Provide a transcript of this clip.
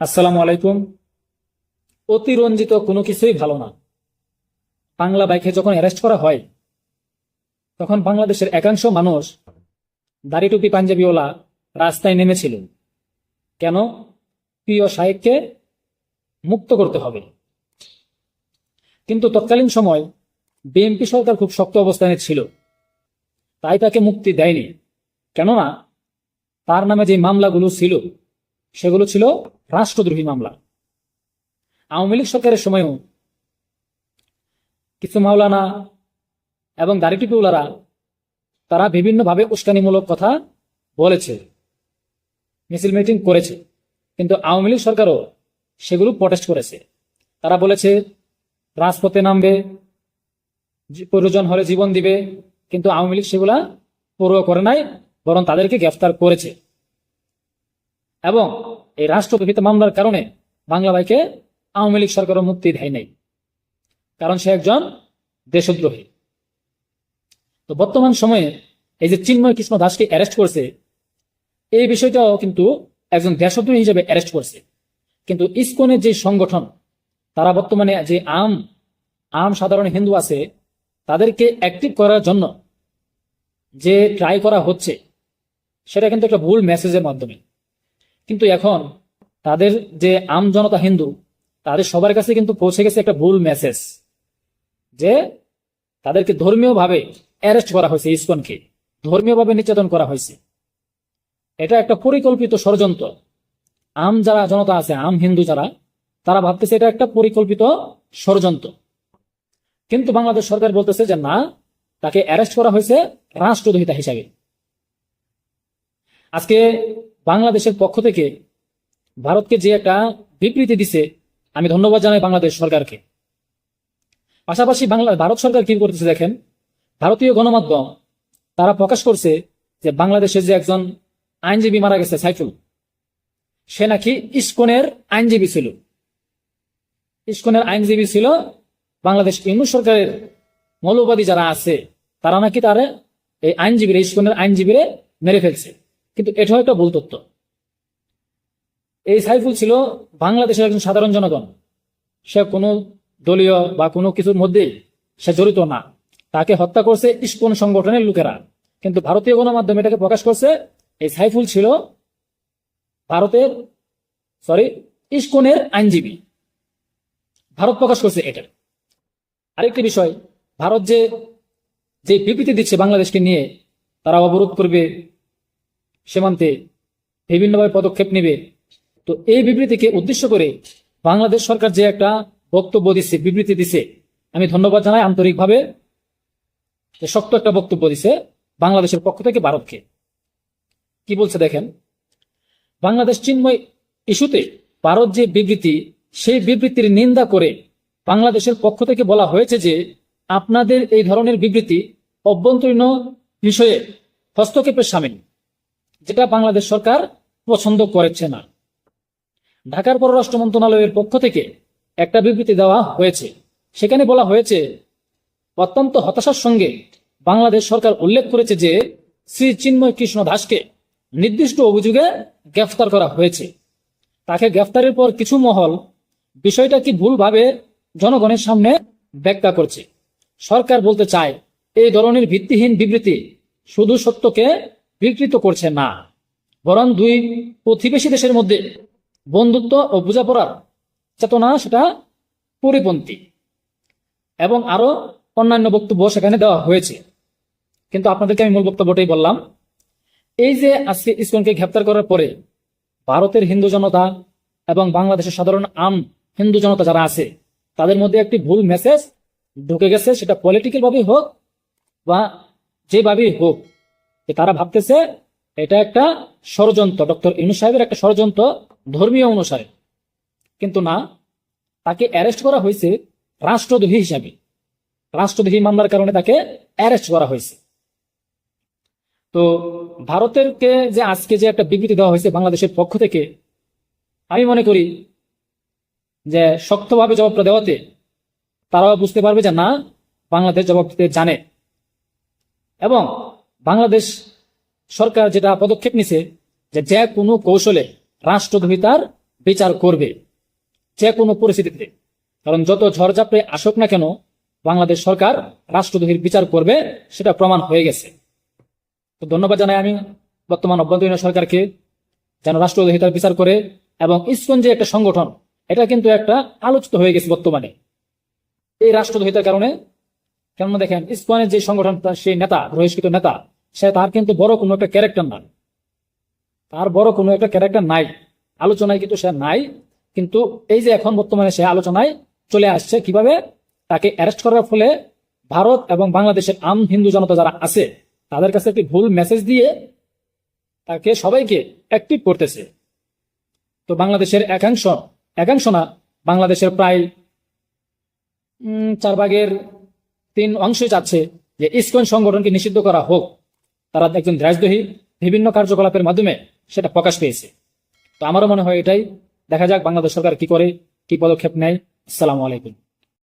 আসসালামু আলাইকুম। অতিরঞ্জিত কোনো কিছুই ভালো না। বাংলা বাইকে যখন অ্যারেস্ট করা হয়, তখন বাংলাদেশের একাংশ মানুষ দাড়ি টুপি পাঞ্জাবিওয়ালা রাস্তায় নেমেছিলেন কেন? প্রিয় সাহেবকে মুক্ত করতে হবে। কিন্তু তৎকালীন সময় বিএনপি সরকার খুব শক্ত অবস্থানে ছিল। তাই তাকে মুক্তি দেয়নি। কেননা, তার নামে যে মামলাগুলো ছিল সেগুলো ছিল রাষ্ট্রদ্রোহী মামলা। আওয়ামী লীগ সরকারের সময়ও কিছু মাওলানা এবং দাড়িটিপিওলারা তারা বিভিন্নভাবে উস্কানিমূলক কথা বলেছে, মিছিল মিটিং করেছে। কিন্তু আওয়ামী লীগ সরকারও সেগুলো প্রটেস্ট করেছে। তারা বলেছে, রাজপথে নামবে প্রয়োজন হলে জীবন দিবে, কিন্তু আওয়ামী লীগ সেগুলা পড়ুয়া করে নাই, বরং তাদেরকে গ্রেফতার করেছে। এবং এই রাষ্ট্রদ্রোহিত মামলার কারণে বাংলা ভাইকে আওয়ামী লীগ সরকারও মুক্তি দেয় নাই। কারণ সে একজন দেশদ্রোহী। তো বর্তমান সময়ে এই যে চিন্ময় কৃষ্ণ দাসকে অ্যারেস্ট করছে, এই বিষয়টাও কিন্তু একজন দেশদ্রোহী হিসেবে অ্যারেস্ট করছে। কিন্তু ইসকনের যে সংগঠন, তারা বর্তমানে যে আম আম সাধারণ হিন্দু আছে, তাদেরকে অ্যাক্টিভ করার জন্য যে ট্রাই করা হচ্ছে, সেটা কিন্তু একটা ভুল মেসেজের মাধ্যমে। কিন্তু এখন তাদের যে আম জনতা হিন্দু, তাদের সবার কাছে কিন্তু পৌঁছে গেছে একটা ভুল মেসেজ যে তাদেরকে ধর্মীয়ভাবে অ্যারেস্ট করা হয়েছে ইসকনকে, ধর্মীয়ভাবে নির্যাতন করা হয়েছে। এটা একটা পরিকল্পিত ষড়যন্ত্র। আম যারা জনতা আছে, আম হিন্দু যারা, তারা ভাবতেছে এটা একটা পরিকল্পিত ষড়যন্ত্র। কিন্তু বাংলাদেশ সরকার বলতেছে যে না, তাকে অ্যারেস্ট করা হয়েছে রাষ্ট্রদ্রোহিতা হিসাবে। আজকে বাংলাদেশের পক্ষ থেকে ভারতকে যে একটা বিবৃতি দিছে, আমি ধন্যবাদ জানাই বাংলাদেশ সরকারকে। পাশাপাশি বাংলা ভারত সরকার কি করতেছে দেখেন, ভারতীয় গণমাধ্যম, তারা প্রকাশ করছে যে বাংলাদেশের যে একজন আইনজীবী মারা গেছে, সাইফুল, সে নাকি ইস্কনের আইনজীবী ছিল। ইস্কনের আইনজীবী ছিল বাংলাদেশ ইউনু সরকারের মৌলবাদী যারা আছে, তারা নাকি তারা এই আইনজীবীরা, ইস্কনের আইনজীবীরা মেরে ফেলছে। কিন্তু এটাও একটা ভুল তথ্য। এই সাইফুল ছিল বাংলাদেশের একজন সাধারণ জনগণ। সে কোনো দলীয় বা কোনো কিছুর মধ্যে সে জড়িত না। তাকে হত্যা করছে ইস্কন সংগঠনের লোকেরা। কিন্তু ভারতীয় গণমাধ্যম এটাকে প্রকাশ করছে, এই সাইফুল ছিল ভারতের সরি ইস্কনের আইনজীবী। ভারত প্রকাশ করছে এটা। আরেকটি বিষয়, ভারত যে যে বিবৃতি দিচ্ছে বাংলাদেশকে নিয়ে, তারা অবরোধ করবে সীমান্তে বিভিন্নভাবে পদক্ষেপ নেবে। তো এই বিবৃতিকে উদ্দেশ্য করে বাংলাদেশ সরকার যে একটা বক্তব্য দিচ্ছে বিবৃতি দিছে, আমি ধন্যবাদ জানাই আন্তরিকভাবে। যে শক্ত একটা বক্তব্য দিছে বাংলাদেশের পক্ষ থেকে ভারতকে। কি বলছে দেখেন? বাংলাদেশ চিন্ময় ইস্যুতে ভারত যে বিবৃতি, সেই বিবৃতির নিন্দা করে বাংলাদেশের পক্ষ থেকে বলা হয়েছে যে আপনাদের এই ধরনের বিবৃতি অভ্যন্তরীণ বিষয়ে হস্তক্ষেপের সামিল। যেটা বাংলাদেশ সরকার পছন্দ করেছে না। ঢাকার পররাষ্ট্র মন্ত্রণালয়ের পক্ষ থেকে একটা বিবৃতি দেওয়া হয়েছে। সেখানে বলা হয়েছে, অত্যন্ত হতাশার সঙ্গে বাংলাদেশ সরকার উল্লেখ করেছে যে শ্রী চিন্ময় কৃষ্ণ দাসকে নির্দিষ্ট অভিযোগে গ্রেফতার করা হয়েছে। তাকে গ্রেফতারের পর কিছু মহল বিষয়টা কি ভুলভাবে জনগণের সামনে ব্যাখ্যা করছে। সরকার বলতে চায়, এই ধরনের ভিত্তিহীন বিবৃতি শুধু সত্যকে বিকৃত করছে না। বরং দুই প্রতিবেশী দেশের মধ্যে বন্ধুত্ব ও বোঝাপড়ার চেতনা সেটা পরিপন্থী। এবং আরও অন্যান্য বক্তব্য সেখানে দেওয়া হয়েছে। কিন্তু আপনাদেরকে আমি মূল বক্তব্যটাই বললাম। এই যে আজকে ইসকনকে গ্রেপ্তার করার পরে ভারতের হিন্দু জনতা এবং বাংলাদেশের সাধারণ আম হিন্দু জনতা যারা আছে, তাদের মধ্যে একটি ভুল মেসেজ ঢুকে গেছে। সেটা পলিটিক্যাল ভাবেই হোক বা যেভাবেই হোক যে তারা ভাবতেছে এটা একটা ষড়যন্ত্র, ডক্টর ইনু সাহেবের একটা ষড়যন্ত্র ধর্মীয় অনুসারে। কিন্তু না, তাকে অ্যারেস্ট করা হয়েছে রাষ্ট্রদ্রোহী হিসাবে। রাষ্ট্রদ্রোহী মামলার কারণে তাকে অ্যারেস্ট করা হয়েছে। তো ভারতেরকে যে আজকে যে একটা বিবৃতি দেওয়া হয়েছে বাংলাদেশের পক্ষ থেকে, আমি মনে করি যে শক্তভাবে জবাবটা দেওয়াতে তারাও বুঝতে পারবে যে না, বাংলাদেশ জবাব দিতে জানে। এবং বাংলাদেশ সরকার যেটা পদক্ষেপ নিছে যে যে কোনো কৌশলে রাষ্ট্রদ্রোহিতার বিচার করবে, যে কোনো পরিস্থিতিতে। কারণ যত ঝড়ঝাপড়ে আসুক না কেন, বাংলাদেশ সরকার রাষ্ট্রদ্রোহীর বিচার করবে, সেটা প্রমাণ হয়ে গেছে। তো ধন্যবাদ জানাই আমি বর্তমান অভ্যন্তরীণ সরকারকে, যেন রাষ্ট্রদ্রোহিতার বিচার করে এবং ইসকন যে একটা সংগঠন, এটা কিন্তু একটা আলোচিত হয়ে গেছে বর্তমানে। এই রাষ্ট্রদ্রোহিতার কারণে কেননা দেখেন ইসকনের যে সংগঠন সেই নেতা, বহিষ্কৃত নেতা, সে তার কিন্তু বড় কোনো একটা ক্যারেক্টার নাই। তার বড় কোনো একটা ক্যারেক্টার নাই। আলোচনায় কিন্তু সে নাই, কিন্তু এই যে এখন বর্তমানে সে আলোচনায় চলে আসছে কীভাবে? তাকে অ্যারেস্ট করার ফলে ভারত এবং বাংলাদেশের আম হিন্দু জনতা যারা আছে, তাদের কাছে একটি ভুল মেসেজ দিয়ে তাকে সবাইকে অ্যাক্টিভ করতেছে। তো বাংলাদেশের একাংশ একাংশ না, বাংলাদেশের প্রায় চার ভাগের তিন অংশই চাচ্ছে যে ইসকন সংগঠনকে নিষিদ্ধ করা হোক। তারা একজন দেশদ্রোহী বিভিন্ন কার্যকলাপের মাধ্যমে সেটা প্রকাশ পেয়েছে। তো আমারও মনে হয় এটাই। দেখা যাক বাংলাদেশ সরকার কি করে, কি পদক্ষেপ নেয়। আসসালামু আলাইকুম।